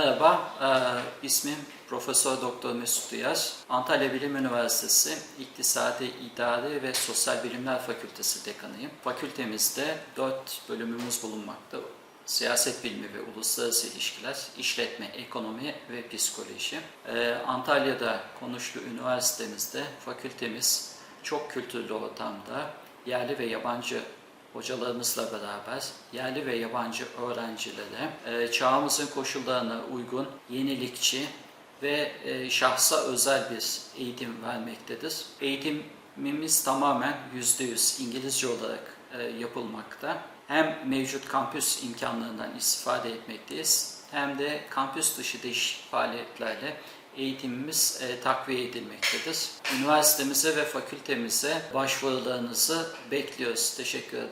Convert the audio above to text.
Merhaba, e, ismim Profesör Doktor Mesut Duyar. Antalya Bilim Üniversitesi İktisadi, İdari ve Sosyal Bilimler Fakültesi dekanıyım. Fakültemizde 4 bölümümüz bulunmakta. Siyaset bilimi ve uluslararası ilişkiler, işletme, ekonomi ve psikoloji. E, Antalya'da konuşlu üniversitemizde fakültemiz çok kültürlü ortamda yerli ve yabancı hocalarımızla beraber yerli ve yabancı öğrencilere e, çağımızın koşullarına uygun, yenilikçi ve e, şahsa özel bir eğitim vermektedir. Eğitimimiz tamamen %100 İngilizce olarak e, yapılmakta. Hem mevcut kampüs imkanlarından istifade etmekteyiz hem de kampüs dışı değişik faaliyetlerle eğitimimiz e, takviye edilmektedir. Üniversitemize ve fakültemize başvurularınızı bekliyoruz. Teşekkür ederim.